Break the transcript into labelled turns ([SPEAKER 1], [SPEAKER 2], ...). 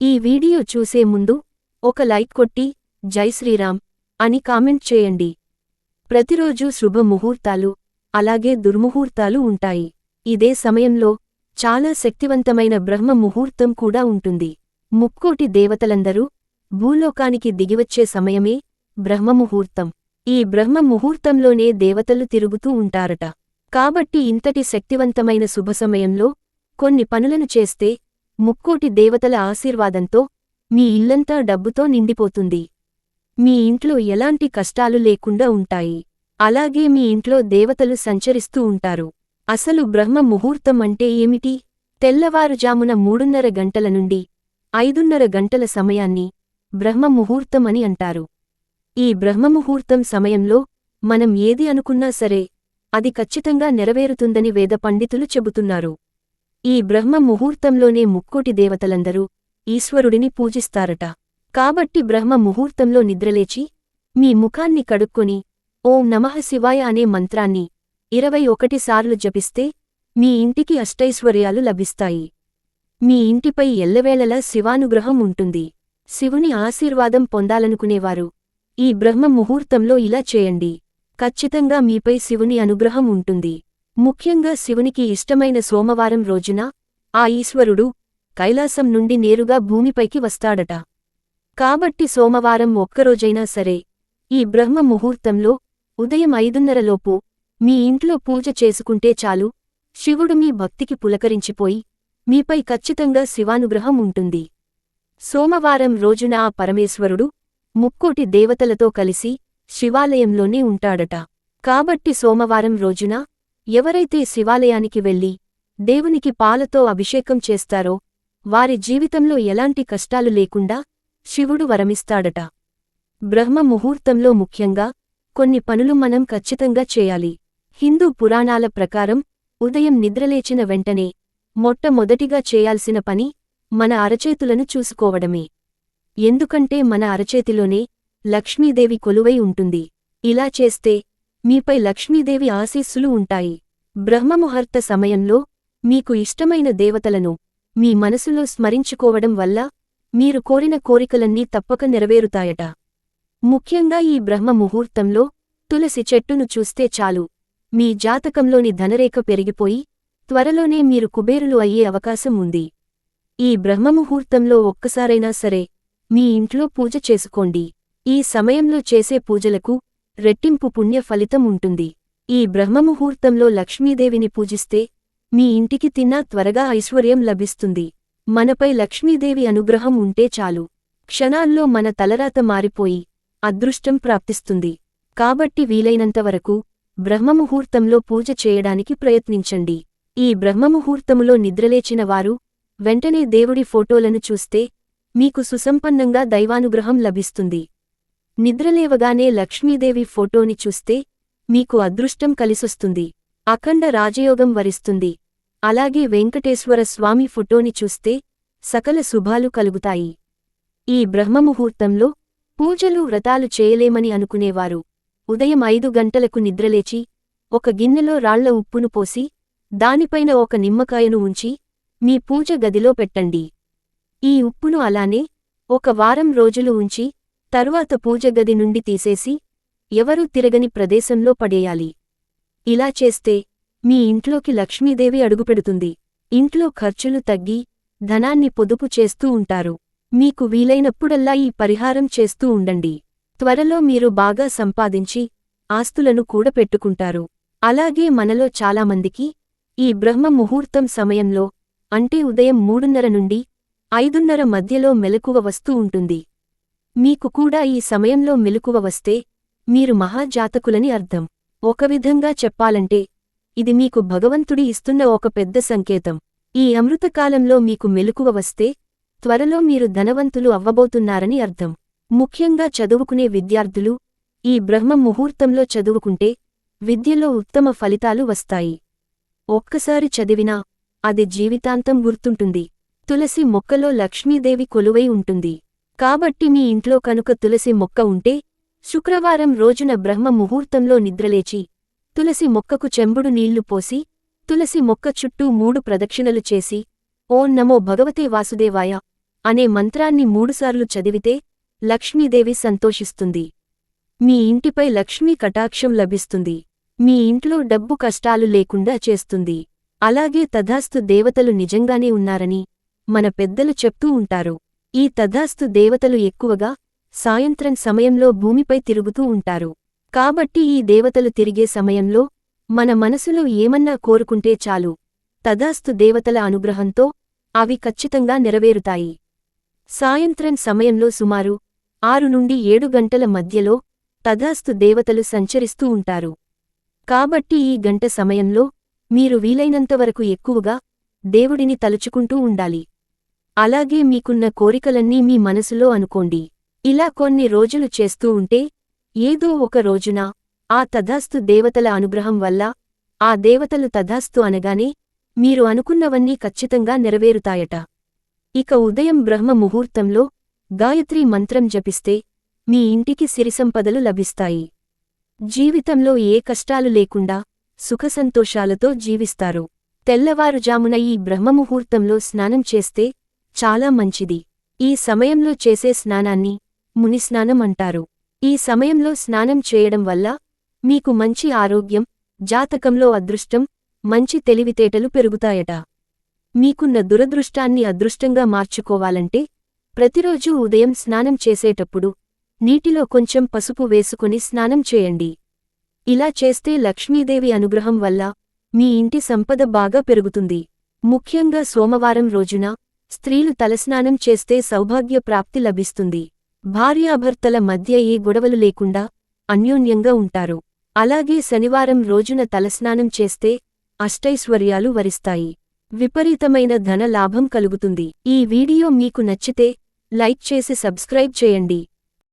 [SPEAKER 1] ఈ వీడియో చూసే ముందు ఒక లైక్ కొట్టి జై శ్రీరామ్ అని కామెంట్ చేయండి. ప్రతిరోజు శుభముహూర్తాలు అలాగే దుర్ముహూర్తాలు ఉంటాయి. ఇదే సమయంలో చాలా శక్తివంతమైన బ్రహ్మ ముహూర్తం కూడా ఉంటుంది. ముక్కోటి దేవతలందరూ భూలోకానికి దిగివచ్చే సమయమే బ్రహ్మముహూర్తం. ఈ బ్రహ్మ ముహూర్తంలోనే దేవతలు తిరుగుతూ ఉంటారట. కాబట్టి ఇంతటి శక్తివంతమైన శుభ సమయంలో కొన్ని పనులను చేస్తే ముక్కోటి దేవతల ఆశీర్వాదంతో మీ ఇల్లంతా డబ్బుతో నిండిపోతుంది. మీ ఇంట్లో ఎలాంటి కష్టాలు లేకుండా ఉంటాయి. అలాగే మీ ఇంట్లో దేవతలు సంచరిస్తూ ఉంటారు. అసలు బ్రహ్మ ముహూర్తం అంటే ఏమిటి? తెల్లవారుజామున మూడున్నర గంటల నుండి ఐదున్నర గంటల సమయాన్ని బ్రహ్మ ముహూర్తం అని అంటారు. ఈ బ్రహ్మముహూర్తం సమయంలో మనం ఏది అనుకున్నా సరే అది ఖచ్చితంగా నెరవేరుతుందని వేద పండితులు చెబుతున్నారు. ఈ బ్రహ్మ ముహూర్తంలోనే ముక్కోటి దేవతలందరూ ఈశ్వరుడిని పూజిస్తారట. కాబట్టి బ్రహ్మ ముహూర్తంలో నిద్రలేచి మీ ముఖాన్ని కడుక్కొని ఓం నమః శివాయ అనే మంత్రాన్ని ఇరవై ఒకటి సార్లు జపిస్తే మీ ఇంటికి అష్టైశ్వర్యాలు లభిస్తాయి. మీ ఇంటిపై ఎల్లవేళలా శివానుగ్రహం ఉంటుంది. శివుని ఆశీర్వాదం పొందాలనుకునేవారు. ఈ బ్రహ్మ ముహూర్తంలో ఇలా చేయండి. ఖచ్చితంగా మీపై శివుని అనుగ్రహం ఉంటుంది. ముఖ్యంగా శివునికి ఇష్టమైన సోమవారం రోజున ఆ ఈశ్వరుడు కైలాసం నుండి నేరుగా భూమిపైకి వస్తాడట. కాబట్టి సోమవారం ఒక్కరోజైనా సరే ఈ బ్రహ్మ ముహూర్తంలో ఉదయం ఐదున్నరలోపు మీ ఇంట్లో పూజ చేసుకుంటే చాలు. శివుడు మీ భక్తికి పులకరించిపోయి మీపై ఖచ్చితంగా శివానుగ్రహం ఉంటుంది. సోమవారం రోజున ఆ పరమేశ్వరుడు ముక్కోటి దేవతలతో కలిసి శివాలయంలోనే ఉంటాడట. కాబట్టి సోమవారం రోజున ఎవరైతే శివాలయానికి వెళ్ళి దేవునికి పాలతో అభిషేకం చేస్తారో వారి జీవితంలో ఎలాంటి కష్టాలు లేకుండా శివుడు వరమిస్తాడట. బ్రహ్మ ముహూర్తంలో ముఖ్యంగా కొన్ని పనులు మనం ఖచ్చితంగా చేయాలి. హిందూ పురాణాల ప్రకారం ఉదయం నిద్రలేచిన వెంటనే మొట్టమొదటిగా చేయాల్సిన పని మన అరచేతులను చూసుకోవడమే. ఎందుకంటే మన అరచేతిలోనే లక్ష్మీదేవి కొలువై ఉంటుంది. ఇలా చేస్తే మీపై లక్ష్మీదేవి ఆశీస్సులు ఉంటాయి. బ్రహ్మముహూర్త సమయంలో మీకు ఇష్టమైన దేవతలను మీ మనసులో స్మరించుకోవడం వల్ల మీరు కోరిన కోరికలన్నీ తప్పక నెరవేరుతాయట. ముఖ్యంగా ఈ బ్రహ్మ ముహూర్తంలో తులసి చెట్టును చూస్తే చాలు. మీ జాతకంలోని ధనరేఖ పెరిగిపోయి త్వరలోనే మీరు కుబేరులు అయ్యే అవకాశం ఉంది. ఈ బ్రహ్మముహూర్తంలో ఒక్కసారైనా సరే మీ ఇంట్లో పూజ చేసుకోండి. ఈ సమయంలో చేసే పూజలకు రెట్టింపు పుణ్య ఫలితం ఉంటుంది. ఈ బ్రహ్మముహూర్తంలో లక్ష్మీదేవిని పూజిస్తే మీ ఇంటికి తిన్నా త్వరగా ఐశ్వర్యం లభిస్తుంది. మనపై లక్ష్మీదేవి అనుగ్రహం ఉంటే చాలు. క్షణాల్లో మన తలరాత మారిపోయి అదృష్టం ప్రాప్తిస్తుంది. కాబట్టి వీలైనంతవరకు బ్రహ్మముహూర్తంలో పూజ చేయడానికి ప్రయత్నించండి. ఈ బ్రహ్మముహూర్తములో నిద్రలేచిన వారు వెంటనే దేవుడి ఫోటోలను చూస్తే మీకు సుసంపన్నంగా దైవానుగ్రహం లభిస్తుంది. నిద్రలేవగానే లక్ష్మీదేవి ఫోటోని చూస్తే మీకు అదృష్టం కలిసొస్తుంది. అఖండ రాజయోగం వరిస్తుంది. అలాగే వెంకటేశ్వర స్వామి ఫోటోని చూస్తే సకల శుభాలు కలుగుతాయి. ఈ బ్రహ్మముహూర్తంలో పూజలు వ్రతాలు చేయలేమని అనుకునేవారు. ఉదయం ఐదు గంటలకు నిద్రలేచి ఒక గిన్నెలో రాళ్ళ ఉప్పును పోసి దానిపైన ఒక నిమ్మకాయను ఉంచి మీ పూజ గదిలో పెట్టండి. ఈ ఉప్పును అలానే ఒక వారం రోజులు ఉంచి తరువాత పూజ గది నుండి తీసేసి ఎవరూ తిరగని ప్రదేశంలో పడేయాలి. ఇలా చేస్తే మీ ఇంట్లోకి లక్ష్మీదేవి అడుగుపెడుతుంది. ఇంట్లో ఖర్చులు తగ్గి ధనాన్ని పొదుపు చేస్తూ ఉంటారు. మీకు వీలైనప్పుడల్లా ఈ పరిహారం చేస్తూ ఉండండి. త్వరలో మీరు బాగా సంపాదించి ఆస్తులను కూడపెట్టుకుంటారు అలాగే మనలో చాలామందికి ఈ బ్రహ్మ ముహూర్తం సమయంలో అంటే ఉదయం మూడున్నర నుండి ఐదున్నర మధ్యలో మెలకువ వస్తూ ఉంటుంది. మీకు కూడా ఈ సమయంలో మెలకువ వస్తే మీరు మహాజాతకులని అర్థం. ఒక విధంగా చెప్పాలంటే ఇది మీకు భగవంతుడి ఇస్తున్న ఒక పెద్ద సంకేతం. ఈ అమృతకాలంలో మీకు మెలకువ వస్తే త్వరలో మీరు ధనవంతులు అవ్వబోతున్నారని అర్థం. ముఖ్యంగా చదువుకునే విద్యార్థులు ఈ బ్రహ్మ ముహూర్తంలో చదువుకుంటే విద్యలో ఉత్తమ ఫలితాలు వస్తాయి. ఒక్కసారి చదివినా అది జీవితాంతం గుర్తుంటుంది. తులసి మొక్కలో లక్ష్మీదేవి కొలువై ఉంటుంది. కాబట్టి మీ ఇంట్లో కనుక తులసి మొక్క ఉంటే శుక్రవారం రోజున బ్రహ్మ ముహూర్తంలో నిద్రలేచి తులసి మొక్కకు చెంబుడు నీళ్ళు పోసి తులసి మొక్క చుట్టూ మూడు ప్రదక్షిణలు చేసి ఓం నమో భగవతే వాసుదేవాయ అనే మంత్రాన్ని మూడుసార్లు చదివితే లక్ష్మీదేవి సంతోషిస్తుంది. మీ ఇంటిపై లక్ష్మీ కటాక్షం లభిస్తుంది. మీ ఇంట్లో డబ్బు కష్టాలు లేకుండా చేస్తుంది. అలాగే తథాస్తు దేవతలు నిజంగానే ఉన్నారని మన పెద్దలు చెప్తూ ఉంటారు. ఈ తథాస్తు దేవతలు ఎక్కువగా సాయంత్రం సమయంలో భూమిపై తిరుగుతూ ఉంటారు. కాబట్టి ఈ దేవతలు తిరిగే సమయంలో మన మనసులో ఏమన్నా కోరుకుంటే చాలు. తదాస్తు దేవతల అనుగ్రహంతో అవి ఖచ్చితంగా నెరవేరుతాయి. సాయంత్రం సమయంలో సుమారు ఆరు నుండి ఏడు గంటల మధ్యలో తదాస్తు దేవతలు సంచరిస్తూ ఉంటారు. కాబట్టి ఈ గంట సమయంలో మీరు వీలైనంతవరకు ఎక్కువగా దేవుడిని తలుచుకుంటూ ఉండాలి. అలాగే మీకున్న కోరికలన్నీ మీ మనసులో అనుకోండి. ఇలా కొన్ని రోజులు చేస్తూ ఉంటే ఏదో ఒక రోజున ఆ తథాస్తు దేవతల అనుగ్రహం వల్ల ఆ దేవతలు తథాస్తు అనగానే మీరు అనుకున్నవన్నీ ఖచ్చితంగా నెరవేరుతాయట. ఇక ఉదయం బ్రహ్మ ముహూర్తంలో గాయత్రీ మంత్రం జపిస్తే మీ ఇంటికి సిరిసంపదలు లభిస్తాయి. జీవితంలో ఏ కష్టాలు లేకుండా సుఖసంతోషాలతో జీవిస్తారు. తెల్లవారుజామున ఈ బ్రహ్మముహూర్తంలో స్నానం చేస్తే చాలా మంచిది. ఈ సమయంలో చేసే స్నానాన్ని మునిస్నానం అంటారు ఈ సమయంలో స్నానం చేయడం వల్ల మీకు మంచి ఆరోగ్యం జాతకంలో అదృష్టం మంచి తెలివితేటలు పెరుగుతాయట. మీకున్న దురదృష్టాన్ని అదృష్టంగా మార్చుకోవాలంటే ప్రతిరోజూ ఉదయం స్నానం చేసేటప్పుడు నీటిలో కొంచెం పసుపు వేసుకుని స్నానం చేయండి. ఇలా చేస్తే లక్ష్మీదేవి అనుగ్రహం వల్ల మీ ఇంటి సంపద బాగా పెరుగుతుంది. ముఖ్యంగా సోమవారం రోజున స్త్రీలు తలస్నానం చేస్తే సౌభాగ్య ప్రాప్తి లభిస్తుంది. భార్యాభర్తల మధ్య ఏ గొడవలు లేకుండా అన్యోన్యంగా ఉంటారు. అలాగే శనివారం రోజున తలస్నానం చేస్తే అష్టైశ్వర్యాలు వరిస్తాయి. విపరీతమైన ధన లాభం కలుగుతుంది. ఈ వీడియో మీకు నచ్చితే లైక్ చేసి సబ్స్క్రైబ్ చేయండి.